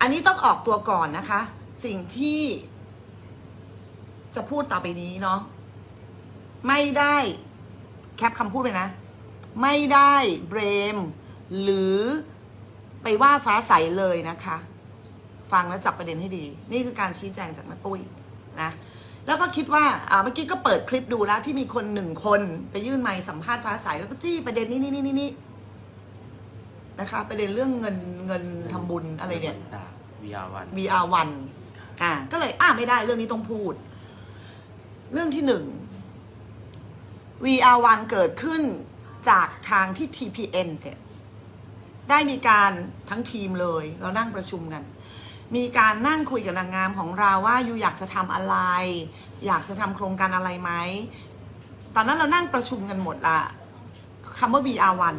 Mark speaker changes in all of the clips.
Speaker 1: อันนี้ต้องออกตัวก่อนนะคะ สิ่งที่จะพูดต่อไปนี้เนาะไม่ได้แคปคำพูดไปนะ ไม่ได้เบรม หรือไปว่าฟ้าใสเลยนะคะ ฟังแล้วจับประเด็นให้ดี นี่คือการชี้แจงจากแม่ปุ้ยนะแล้วก็คิดว่าเมื่อกี้ก็เปิดคลิปดูแล้วที่มีคนหนึ่งคนไปยื่นไมค์สัมภาษณ์ฟ้าใสแล้วก็จี้ประเด็นนี้นี่นี่นี่ นะคะ ประเด็นเรื่องเงินเงินทำบุญอะไรเนี่ย
Speaker 2: จาก VR1
Speaker 1: VR1 อ่า ก็เลยอ่าไม่ได้เรื่องนี้ต้องพูด เรื่องที่หนึ่ง VR1 เกิดขึ้นจากทางที่ TPN เนี่ยได้มีการทั้งทีมเลย เรานั่งประชุมกัน มีการนั่งคุยกับนางงามของเราว่าอยู่อยากจะทำอะไร อยากจะทำโครงการอะไรไหมตอนนั้นเรานั่งประชุมกันหมดละคำว่า VR1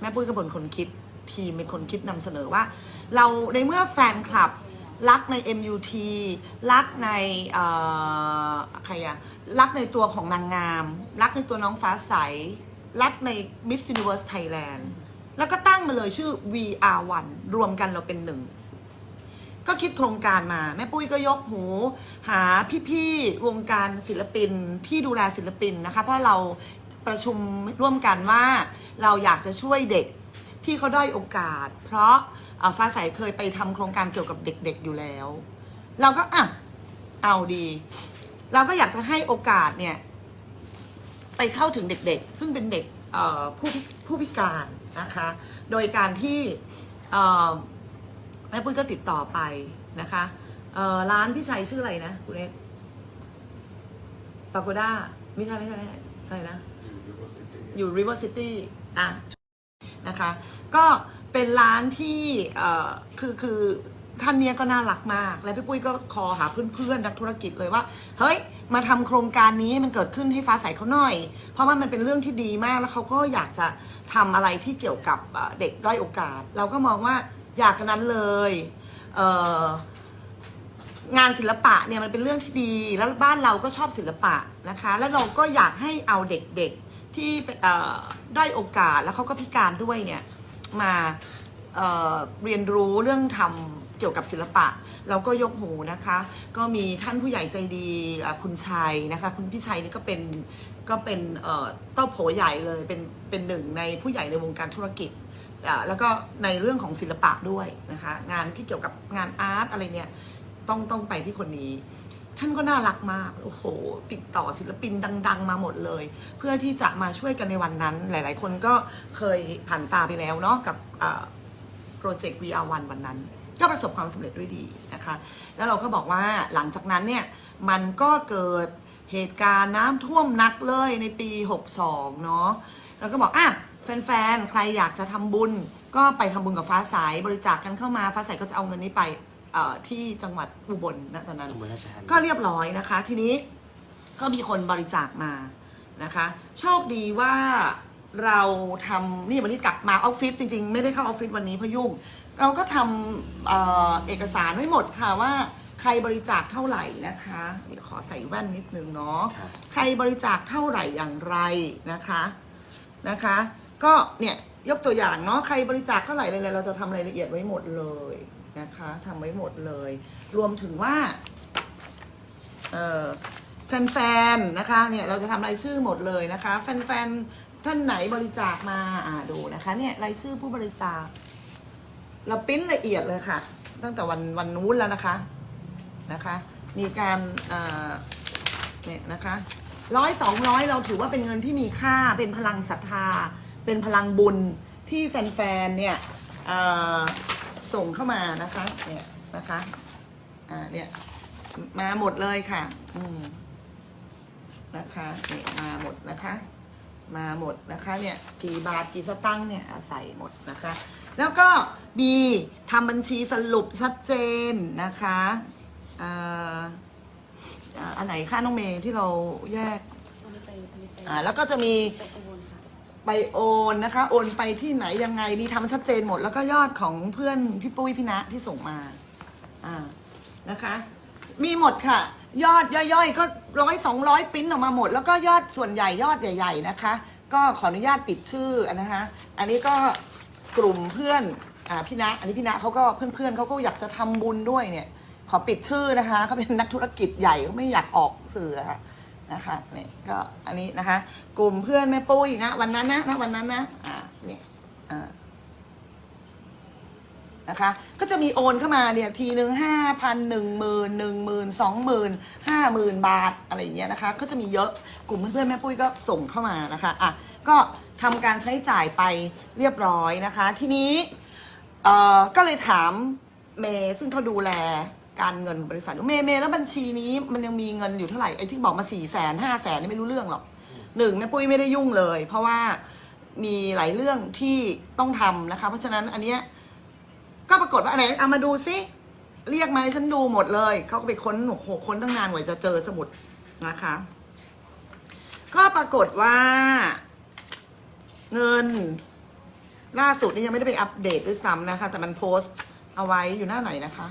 Speaker 1: แม่ปุ้ยก็เป็นคนคิด ทีมเป็นคนคิดนำเสนอว่า เราในเมื่อแฟนคลับรักใน MUT รักในใครอะรักในตัวของนางงาม รักในตัวน้องฟ้าใส รักใน Miss Universe Thailand แล้วก็ตั้งมาเลยชื่อ VR1 รวมกันเราเป็นหนึ่ง ก็คิดโครงการมา แม่ปุ้ยก็ยกหู หาพี่ๆวงการศิลปินที่ดูแลศิลปินนะคะ เพราะเราประชุมร่วมกันว่าเราอยากจะช่วยเด็ก ที่เขาด้อยโอกาส เพราะเอ่อฟ้าใสเคยไปทำโครงการเกี่ยวกับเด็กๆอยู่แล้ว เราก็อะเอาดี เราก็อยากจะให้โอกาสเนี่ย ไปเข้าถึงเด็กๆ ซึ่งเป็นเด็กเอ่อผู้พิผู้พิการนะคะ โดยการที่เอ่อแม่ปุ้ยก็ติดต่อไปนะคะเอ่อร้านพี่ชัยชื่ออะไรนะคุณเอกปาโกด้าไม่ใช่ไม่ใช่ไม่ใช่อะไรนะ อยู่ River City อะ นะคะ ก็เป็นร้านที่คือคือท่านเนี้ยก็น่ารักมาก และพี่ปุ้ยก็คอหาเพื่อนๆนักธุรกิจเลยว่า เฮ้ย มาทำโครงการนี้ให้มันเกิดขึ้นให้ฟ้าใสเขาหน่อย เพราะว่ามันเป็นเรื่องที่ดีมากแล้วเขาก็อยากจะทำอะไรที่เกี่ยวกับเด็กด้อยโอกาส เราก็มองว่าอยากกันนั้นเลยเงานศิลปะเนี่ยมันเป็นเรื่องที่ดี แล้วบ้านเราก็ชอบศิลปะนะคะ แล้วเราก็อยากให้เอาเด็กๆ ที่ได้อยโอกาสแล้วเขาก็พิการด้วยเนี่ยมาเเรียนรู้เรื่องทำเกี่ยวกับศิลปะ เราก็ยกหูนะคะ ก็มีท่านผู้ใหญ่ใจดีคุณชัยนะคะ คุณพี่ชัยนี่ก็เป็นก็เป็นเต้าโผใหญ่เลยเป็นเป็นหนึ่งในผู้ใหญ่ในวงการธุรกิจแล้วก็ในเรื่องของศิลปะด้วยนะคะ งานที่เกี่ยวกับงานอาร์ตอะไรเนี่ยต้องต้องไปที่คนนี้ ท่านก็น่ารักมากโอ้โห ติดต่อศิลปินดัง ๆ มาหมดเลย เพื่อที่จะมาช่วยกันในวันนั้น หลาย ๆ คนก็เคยผ่านตาไปแล้วเนาะกับโปรเจกต์ VR1 วันนั้น ก็ประสบความสำเร็จด้วยดีนะคะ แล้วเราก็บอกว่าหลังจากนั้นเนี่ยมันก็เกิดเหตุการณ์น้ำท่วมนักเลยในปี 62 เนาะแล้วก็บอกอะแฟน ๆ ใครอยากจะทำบุญ ก็ไปทำบุญกับฟ้าใสบริจาคกันเข้ามาฟ้าใสก็จะเอาเงินนี้ไป ที่จังหวัดอุบลนะตอนนั้น
Speaker 2: อุบลราชธานี
Speaker 1: ก็เรียบร้อยนะคะ ทีนี้ก็มีคนบริจาคมานะคะ โชคดีว่าเราทำนี่วันนี้กลับมาออฟฟิศจริง ๆ ไม่ได้เข้าออฟฟิศวันนี้เพราะยุ่ง เราก็ทำเอ่อเอกสารไว้หมดค่ะว่าใครบริจาคเท่าไหร่นะคะเดี๋ยวขอใส่แว่นนิดนึงเนาะ
Speaker 2: ครับ
Speaker 1: ใครบริจาคเท่าไหร่อย่างไรนะคะนะคะ ก็เนี่ยยกตัวอย่างเนาะใครบริจาคเท่าไหร่เลยเราจะทำรายละเอียดไว้หมดเลย นะคะทำไว้หมดเลย รวมถึงว่าแฟนๆนะคะเนี่ยเราจะทำรายชื่อหมดเลยนะคะ แฟนๆท่านไหนบริจาคมาอ่าดูนะคะเนี่ยรายชื่อผู้บริจาค เราปิ้นละเอียดเลยค่ะ ตั้งแต่วันวันนู้นแล้วนะคะนะคะ มีการเนี่ยนะคะร้อยสองร้อยเราถือว่าเป็นเงินที่มีค่าเป็นพลังศรัทธา เป็นพลังบุญที่แฟนๆเนี่ย ส่งเข้ามานะคะเนี่ยนะคะอ่าเนี่ยมาหมดเลยค่ะ อืมนะคะเนี่ยมาหมดนะคะ มาหมดนะคะเนี่ยกี่บาทกี่สตังค์เนี่ยอะใส่หมดนะคะ แล้วก็มีทำบัญชีสรุปชัดเจนนะคะอ่าอ่าอันไหนค่าน้องเมย์ที่เราแยก
Speaker 3: อันนี้ไปอันนี้ไป
Speaker 1: อ่าแล้วก็จะมี ไปโอนนะคะ โอนไปที่ไหนยังไงมีทำชัดเจนหมด แล้วก็ยอดของเพื่อนพี่ปุ้ยพี่ณะที่ส่งมา อ่านะคะ มีหมดค่ะ ยอดย่อยๆ ก็ร้อยสองร้อยปริ้นออกมาหมด แล้วก็ยอดส่วนใหญ่ยอดใหญ่ ๆ นะคะ ก็ขออนุญาตปิดชื่อนะคะ อันนี้ก็กลุ่มเพื่อนอ่าพี่ณะอันนี้พี่ณะเขาก็เพื่อนๆเขาก็อยากจะทำบุญด้วยเนี่ย ขอปิดชื่อนะคะเขาเป็นนักธุรกิจใหญ่เขาไม่อยากออกสื่อนะคะ นะคะเนี่ยก็อันนี้นะคะ กลุ่มเพื่อนแม่ปุ้ยนะวันนั้นนะนะวันนั้นนะอ่าเนี่ยอ่านะคะก็จะมีโอนเข้ามาเนี่ยทีหนึ่งห้าพันหนึ่งหมื่นหนึ่งหมื่นสองหมื่นห้าหมื่นบาทอะไรอย่างเงี้ยนะคะ ก็จะมีเยอะกลุ่มเพื่อนๆแม่ปุ้ยก็ส่งเข้ามานะคะอะก็ทำการใช้จ่ายไปเรียบร้อยนะคะ ทีนี้เอ่อก็เลยถามเมย์ซึ่งเขาดูแล การเงินบริษัทเมย์เมย์แล้วบัญชีนี้มันยังมีเงินอยู่เท่าไหร่ไอ้ที่บอกมาสี่แสนห้าแสนนี่ไม่รู้เรื่องหรอกหนึ่งแม่ปุ้ยไม่ได้ยุ่งเลย เพราะว่ามีหลายเรื่องที่ต้องทำนะคะ เพราะฉะนั้นอันเนี้ยก็ปรากฏว่าอะไรเอามาดูซิเรียกมาให้ฉันดูหมดเลย เขาก็ไปค้นโอ้โหค้นตั้งนานกว่าจะเจอสมุดนะคะ ก็ปรากฏว่า เงิน ล่าสุดนี่ยังไม่ได้ไปอัปเดตด้วยซ้ำนะคะ แต่มันโพสต์เอาไว้อยู่หน้าไหนนะคะ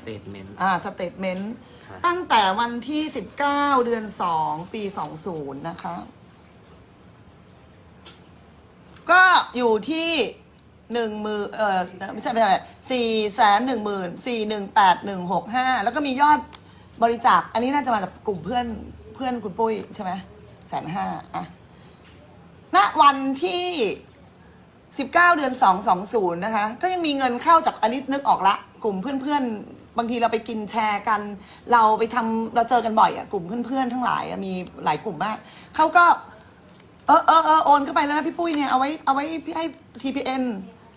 Speaker 2: statement
Speaker 1: อ่าสเตทเมนต์
Speaker 2: ครับ
Speaker 1: ตั้งแต่วันที่ 19 เดือน 2 ปี 20 นะคะ ก็อยู่ที่หนึ่งมือเออไม่ใช่ไม่ใช่สี่แสนหนึ่งหมื่นสี่หนึ่งแปดหนึ่งหกห้าแล้วก็มียอดบริจาค อันนี้น่าจะมาจากกลุ่มเพื่อนเพื่อนคุณปุ้ยใช่ไหมแสนห้าอะณวันที่ 19 เดือน 220 นะคะ ก็ยังมีเงินเข้าจากอันนี้นึกออกละ กลุ่มเพื่อนๆ บางทีเราไปกินแชร์กัน เราไปทำเราเจอกันบ่อยอะกลุ่มเพื่อนๆทั้งหลายอะมีหลายกลุ่มมากเขาก็ เออเออเออโอนเข้าไปแล้วนะพี่ปุ้ยเนี่ยเอาไว้เอาไว้พี่ให้ TPN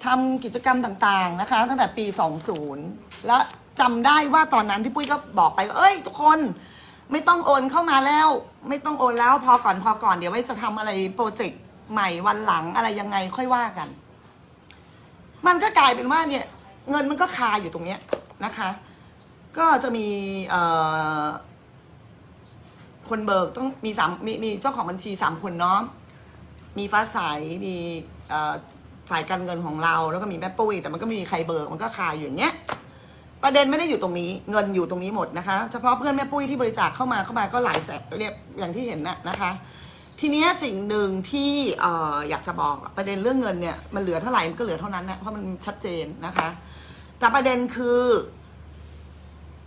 Speaker 1: ทำกิจกรรมต่างๆนะคะ ตั้งแต่ปี 20 และจำได้ว่าตอนนั้นพี่ปุ้ยก็บอกไปว่าเอ้ยทุกคนไม่ต้องโอนเข้ามาแล้ว ไม่ต้องโอนแล้วพอก่อนพอก่อนเดี๋ยวไว้จะทำอะไรโปรเจกต์ใหม่วันหลังอะไรยังไงค่อยว่ากัน มันก็กลายเป็นว่าเนี่ย เงินมันก็คาอยู่ตรงเนี้ยนะคะ ก็จะมีเอ่อคนเบิกต้องมีสามมีมีเจ้าของบัญชีสามคนเนาะมีฟ้าใสมีเอ่อฝ่ายการเงินของเรา แล้วก็มีแม่ปุ้ยแต่มันก็ไม่มีใครเบิกมันก็คาอยู่อย่างเงี้ยประเด็นไม่ได้อยู่ตรงนี้ เงินอยู่ตรงนี้หมดนะคะ เฉพาะเพื่อนแม่ปุ้ยที่บริจาคเข้ามาเข้ามาก็หลายแสนเรียบอย่างที่เห็นนะนะคะ ทีนี้สิ่งหนึ่งที่เอ่ออยากจะบอกประเด็นเรื่องเงินเนี่ยมันเหลือเท่าไหร่มันก็เหลือเท่านั้นนะเพราะมันชัดเจนนะคะ แต่ประเด็นคือ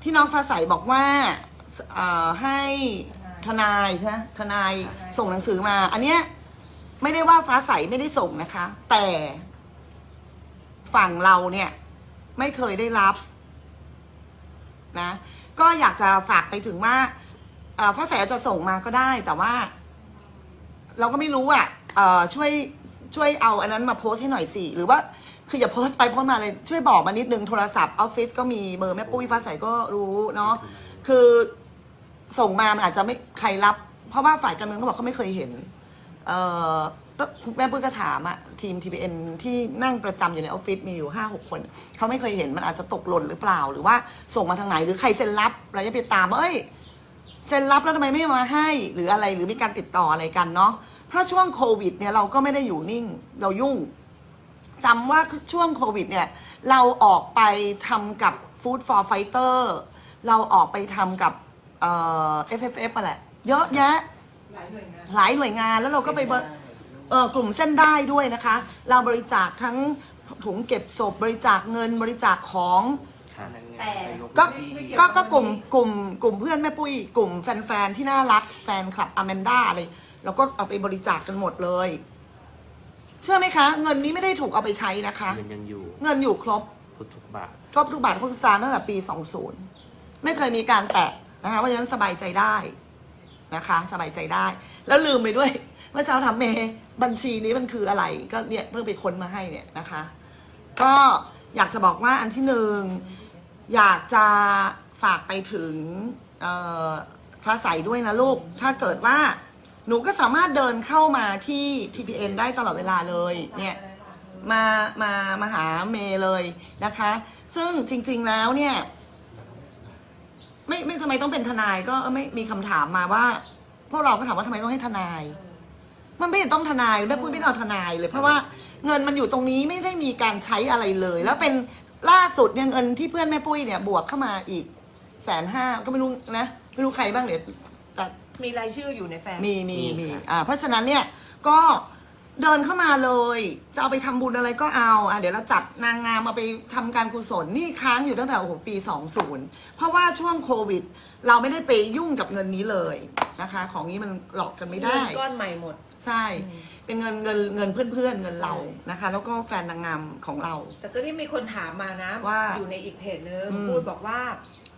Speaker 1: ที่น้องฟ้าใสบอกว่าเอ่อให้ทนายใช่ไหมทนายส่งหนังสือมา อันเนี้ยไม่ได้ว่าฟ้าใสไม่ได้ส่งนะคะ แต่ฝั่งเราเนี่ยไม่เคยได้รับนะ ก็อยากจะฝากไปถึงว่าฟ้าแสจะส่งมาก็ได้ แต่ว่า เราก็ไม่รู้อะเอ่อช่วยช่วยเอาอันนั้นมาโพสให้หน่อยสิหรือว่า คืออย่าโพสต์ไปโพสต์มาเลย ช่วยบอกมานิดนึงโทรศัพท์ออฟฟิศก็มีเบอร์แม่ปุ้ยฟ้าใสก็รู้เนาะคือส่งมามันอาจจะไม่ใครรับ เพราะว่าฝ่ายการเมืองเขาบอกเขาไม่เคยเห็น เอ่อแล้วแม่ปุ้ยก็ถามอะทีม TPN ที่นั่งประจำอยู่ในออฟฟิศมีอยู่ห้าหกคน เขาไม่เคยเห็นมันอาจจะตกหล่นหรือเปล่า หรือว่าส่งมาทางไหนหรือใครเซ็นรับเราจะไปตามว่าเอ้ยเซ็นรับแล้วทำไมไม่มาให้ หรืออะไรหรือมีการติดต่ออะไรกันเนาะเพราะช่วงโควิดเนี่ยเราก็ไม่ได้อยู่นิ่งเรายุ่ง จำว่าช่วงโควิดเนี่ย เราออกไปทำกับ Food for Fighter เราออกไปทำกับเอ่อ FFF อะแหละ เยอะแยะ
Speaker 4: หลายหน่วยงาน
Speaker 1: หลายหน่วยงานแล้วเราก็ไปบริเออกลุ่มเส้นได้ด้วยนะคะ เราบริจาคทั้งถุงเก็บศพบริจาคเงินบริจาคของ
Speaker 2: ครับ
Speaker 4: แต่
Speaker 1: ก็
Speaker 4: ไม่เยว
Speaker 1: ก็
Speaker 4: บ
Speaker 1: ก็กลุ่มกลุ่มกลุ่มเพื่อนแม่ปุ้ยกลุ่มแฟนๆที่น่ารักแฟนคลับอแมนด้าอะไรเราก็เอาไปบริจาคกันหมดเลย เชื่อไหมคะ เงินนี้ไม่ได้ถูกเอาไปใช้นะคะ
Speaker 2: เงินยังอยู่
Speaker 1: เงินอยู่ครบ
Speaker 2: ทุกทุกๆบาท
Speaker 1: ครบทุกบาททุกสตางค์ตั้งแต่ปี 20 ไม่เคยมีการแตะนะคะเพราะฉะนั้นสบายใจได้นะคะ สบายใจได้ แล้วลืมไปด้วยเมื่อเช้าทำเมย์บัญชีนี้มันคืออะไร ก็เนี่ยเพิ่งไปค้นมาให้เนี่ยนะคะ ก็อยากจะบอกว่าอันที่หนึ่งอยากจะฝากไปถึงเอ่อฟ้าใสด้วยนะลูก ถ้าเกิดว่า หนูก็สามารถเดินเข้ามาที่ TPN ได้ตลอดเวลาเลยเนี่ยมามามาหาเมย์เลยนะคะ ซึ่งจริง ๆแล้วเนี่ย ไม่ไม่ทำไมต้องเป็นทนายก็ไม่มีคำถามมาว่า พวกเราก็ถามว่าทำไมต้องให้ทนาย มันไม่เห็นต้องทนายแม่ปุ้ยไม่เอาทนายเลย เพราะว่าเงินมันอยู่ตรงนี้ไม่ได้มีการใช้อะไรเลย แล้วเป็นล่าสุดเนี่ยเงินที่เพื่อนแม่ปุ้ยเนี่ยบวกเข้ามาอีกแสนห้าก็ไม่รู้นะ ไม่รู้ใครบ้างเดี๋ยว
Speaker 4: มีรายชื่ออยู่ในแฟ้ม
Speaker 1: มีมี
Speaker 2: มี
Speaker 1: มี
Speaker 2: ครับ
Speaker 1: อ่าเพราะฉะนั้นเนี่ยก็เดินเข้ามาเลย จะเอาไปทำบุญอะไรก็เอาอะเดี๋ยวเราจัดนางงามมาไปทำการกุศลนี่ค้างอยู่ตั้งแต่โอ้โหปี 20 เพราะว่าช่วงโควิด เราไม่ได้ไปยุ่งกับเงินนี้เลยนะคะ ของนี้มันหลอกกันไม่ได้
Speaker 2: เงินก้อนใหม่หมด
Speaker 1: ใช่เป็นเงินเงินเงินเพื่อนๆเงินเรานะคะ แล้วก็แฟนนางงามของเรา
Speaker 2: แต่ก็นี่มีคนถามมานะ
Speaker 1: ว่า
Speaker 2: อยู่ในอีกเพจนึง
Speaker 1: อืม
Speaker 2: พูดบอกว่า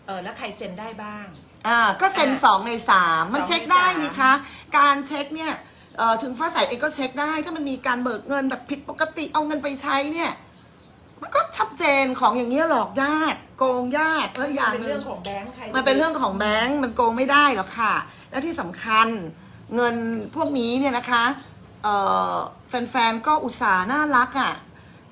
Speaker 2: เออแล้วใครเซ็นได้บ้าง
Speaker 1: อ่าก็เซ็น
Speaker 2: อะ
Speaker 1: สองในสามมัน
Speaker 2: สองใน
Speaker 1: เช็คได้
Speaker 2: สาม
Speaker 1: นี่คะ การเช็คเนี่ยเอ่อถึงฟ้าใสเองก็เช็คได้ ถ้ามันมีการเบิกเงินแบบผิดปกติเอาเงินไปใช้เนี่ย มันก็ชัดเจนของอย่างเงี้ยหลอกยากโกงยากแล้วอย่าง
Speaker 2: เป็น
Speaker 1: ห
Speaker 2: เรื่
Speaker 1: นึ่
Speaker 2: องง ของแบงค์ใครจะ
Speaker 1: มันเป็นเรื่องของแบงก์มันโกงไม่ได้หรอกค่ะ และที่สำคัญเงินพวกนี้เนี่ยนะคะเอ่อแฟนๆ ก็อุตส่าห์น่ารักอะ่ะ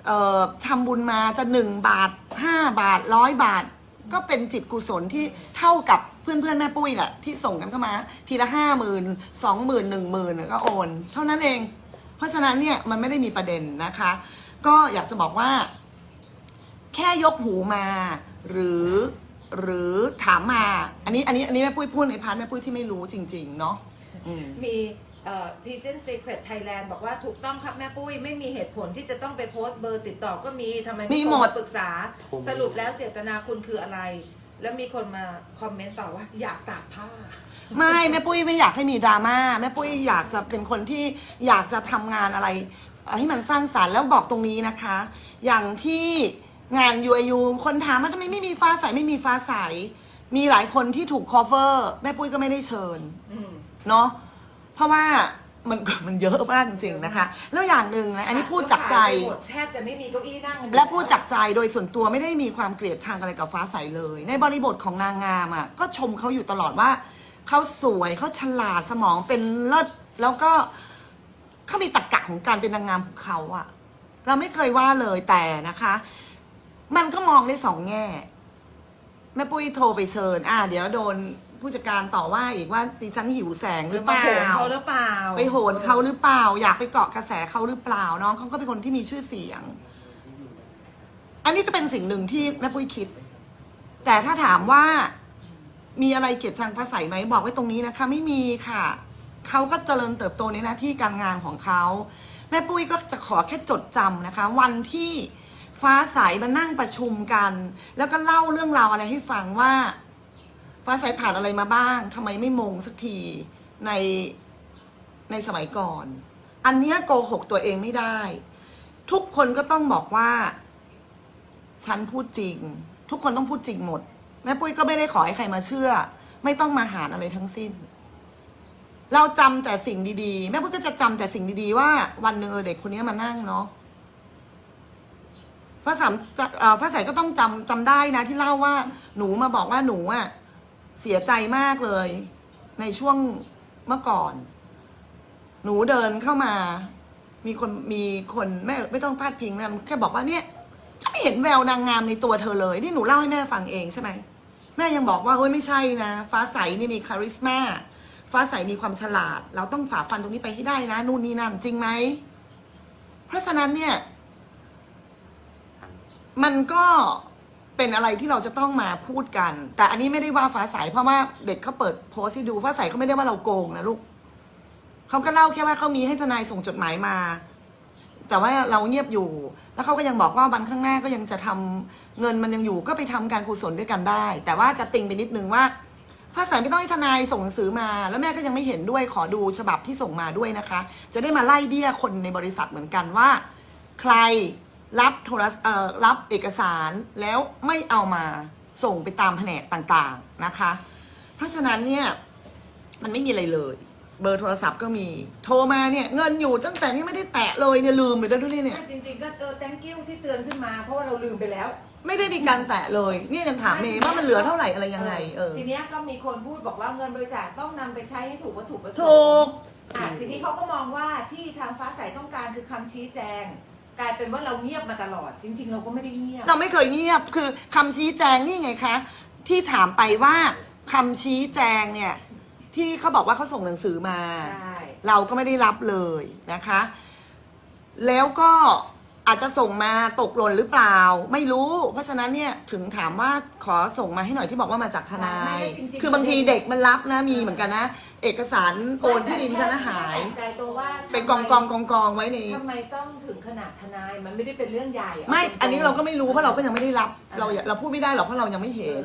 Speaker 1: เอ่อทำบุญมาจะหนึ่งบาทห้าบาทร้อยบาท ก็เป็นจิตกุศลที่เท่ากับ เพื่อนๆแม่ปุ้ยแหละที่ส่งกันเข้ามา ทีละห้าหมื่นสองหมื่นหนึ่งหมื่นก็โอน เท่านั้นเอง เพราะฉะนั้นเนี่ยมันไม่ได้มีประเด็นนะคะ ก็อยากจะบอกว่า แค่ยกหูมา หรือหรือถามมา อันนี้อันนี้อันนี้แม่ปุ้ยพูดในพาร์ทแม่ปุ้ยที่ไม่รู้จริง ๆ เนาะอืม
Speaker 2: มีเอ่อ Pigeon Secret Thailand บอกว่าถูกต้องครับแม่ปุ้ย ไม่มีเหตุผลที่จะต้องไปโพสต์เบอร์ติดต่อก็มีทำไม
Speaker 1: มี
Speaker 2: ไม่
Speaker 1: หมด
Speaker 2: โทรปรึกษาสรุปแล้วเจตนาคุณคืออะไร แล้วมีคนมาคอมเมนต์ต่อว่า อยากตากผ้า
Speaker 1: ไม่แม่ปุ้ยไม่อยากให้มีดราม่าแม่ปุ้ยอยากจะเป็นคนที่อยากจะทำงานอะไรเอ่อให้มันสร้างสารรค์แล้วบอกตรงนี้นะคะ อย่างที่งาน UIU คนถามว่าทำไมไม่มีฟ้าใสไม่มีฟ้าใส มีหลายคนที่ถูก cover แม่ปุ้ยก็ไม่ได้เชิญ
Speaker 2: อืม
Speaker 1: เนาะเพราะว่า มันมันเยอะมากจริงๆนะคะ แล้วอย่างหนึ่งนะอันนี้พูดจากใจ
Speaker 2: หมดแทบจะไม่มีเก้าอี้นั่งกัน
Speaker 1: และพูดจากใจโดยส่วนตัวไม่ได้มีความเกลียดชังอะไรกับฟ้าใสเลย ในบริบทของนางงามอะก็ชมเขาอยู่ตลอดว่าเขาสวยเขาฉลาดสมองเป็นเลิศแล้วก็เขามีตรรกะของการเป็นนางงามของเขาอะ เราไม่เคยว่าเลยแต่นะคะ มันก็มองได้สองแง่ แม่ปุ้ยโทรไปเชิญ อ่า เดี๋ยวโดน ผู้จัดการต่อว่าอีกว่าดิฉันหิวแสงหรือเป
Speaker 2: มา
Speaker 1: ล่า
Speaker 2: โหนเขาหรือเปล่า
Speaker 1: ไปโหนเขาหรือเปล่า อยากไปเกาะกระแสเขาหรือเปล่าน้องเขาก็เป็นคนที่มีชื่อเสียง อันนี้ก็เป็นสิ่งหนึ่งที่แม่ปุ้ยคิด แต่ถ้าถามว่ามีอะไรเกลียดชังฟ้าใสไหมบอกไว้ตรงนี้นะคะ ไม่มีค่ะ เขาก็เจริญเติบโตในหน้าที่การงานของเขา แม่ปุ้ยก็จะขอแค่จดจำนะคะ วันที่ฟ้าใสมานั่งประชุมกัน แล้วก็เล่าเรื่องราวอะไรให้ฟังว่า ฟ้าใสผ่านอะไรมาบ้างทำไมไม่มงสักทีในในสมัยก่อน อันเนี้ยโกหกตัวเองไม่ได้ ทุกคนก็ต้องบอกว่า ฉันพูดจริง ทุกคนต้องพูดจริงหมด แม่ปุ้ยก็ไม่ได้ขอให้ใครมาเชื่อ ไม่ต้องมาหารอะไรทั้งสิ้น เราจำแต่สิ่งดีๆ แม่ปุ้ยก็จะจำแต่สิ่งดีๆ ว่าวันหนึ่งเออเด็กคนนี้มานั่งเนาะฟ้าสามจะเอ่อฟ้าใสก็ต้องจำจำได้นะที่เล่าว่าหนูมาบอกว่าหนูอะ เสียใจมากเลย ในช่วงเมื่อก่อน หนูเดินเข้ามา มีคนมีคนไม่ไม่ต้องพาดพิงนะแค่บอกว่าเนี่ยฉันไม่เห็นแววนางงามในตัวเธอเลยนี่หนูเล่าให้แม่ฟังเองใช่ไหมแม่ยังบอกว่าเฮ้ยไม่ใช่นะ ฟ้าใสนี่มีคาริสมาฟ้าใสมีความฉลาด เราต้องฝ่าฟันตรงนี้ไปให้ได้นะนู่นนี่นั่นจริงไหมเพราะฉะนั้นเนี่ย มันก็ เป็นอะไรที่เราจะต้องมาพูดกัน แต่อันนี้ไม่ได้ว่าฟ้าใสเพราะว่าเด็กเขาเปิดโพสต์ให้ดูฟ้าใสเขาไม่ได้ว่าเราโกงนะลูกเขาก็เล่าแค่ว่าเขามีให้ทนายส่งจดหมายมา แต่ว่าเราเงียบอยู่ แล้วเขาก็ยังบอกว่าวันข้างหน้าก็ยังจะทำเงินมันยังอยู่ก็ไปทำการกุศลด้วยกันได้ แต่ว่าจะติงไปนิดนึงว่าฟ้าใสไม่ต้องให้ทนายส่งหนังสือมา แล้วแม่ก็ยังไม่เห็นด้วยขอดูฉบับที่ส่งมาด้วยนะคะ จะได้มาไล่เบี้ยคนในบริษัทเหมือนกันว่า ใคร รับโทรศเอ่อรับเอกสารแล้วไม่เอามาส่งไปตามแผนกต่างๆนะคะ เพราะฉะนั้นเนี่ยมันไม่มีอะไรเลย เบอร์โทรศัพท์ก็มีโทรมาเนี่ยเงินอยู่ตั้งแต่นี่ไม่ได้แตะเลยเนี่ยลืมไปแล้วด้วยเนี่ย
Speaker 2: จริงๆก็เออ thank you ที่เตือนขึ้นมาเพราะว่าเราลืมไปแล้ว
Speaker 1: ไม่ได้มีการแตะเลยเนี่ยยังถามเมย์ว่ามันเหลือเท่าไหร่อะไรยังไงเออ
Speaker 2: ทีเนี้ยก็มีคนพูดบอกว่าเงินบริจาคต้องนำไปใช้ให้ถูกวัตถุประสงค์
Speaker 1: ถูก
Speaker 2: อะทีนี้เขาก็มองว่าที่ทางฟ้าใสต้องการคือคำชี้แจง กลายเป็นว่าเราเงียบมาตลอด จริง ๆ เราก็ไม่ได้เงียบ
Speaker 1: เราไม่เคยเงียบคือคำชี้แจงนี่ไงคะ ที่ถามไปว่าคำชี้แจงเนี่ย ที่เขาบอกว่าเขาส่งหนังสือมา
Speaker 2: ใช่
Speaker 1: เราก็ไม่ได้รับเลยนะคะ แล้วก็ อาจจะส่งมาตกหล่นหรือเปล่า ไม่รู้ เพราะฉะนั้นเนี่ยถึงถามว่าขอส่งมาให้หน่อยที่บอกว่ามาจากทนาย
Speaker 2: ไม่จริงๆ
Speaker 1: คือบางทีเด็กมันรับนะมีเหมือนกันนะ เอกสารโอนที่ดินฉันนะหาย
Speaker 2: ใจตัวว่า
Speaker 1: ไปกองกองกองกองไว้ใน
Speaker 2: ทำไมต้องถึงขนาดทนายมันไม่ได้เป็นเรื่องใหญ่
Speaker 1: ไม่
Speaker 2: เาตงๆ
Speaker 1: อันนี้เราก็ไม่รู้เพราะเราก็ยังไม่ได้รับ เราเราพูดไม่ได้หรอกเพราะเรายังไม่เห็น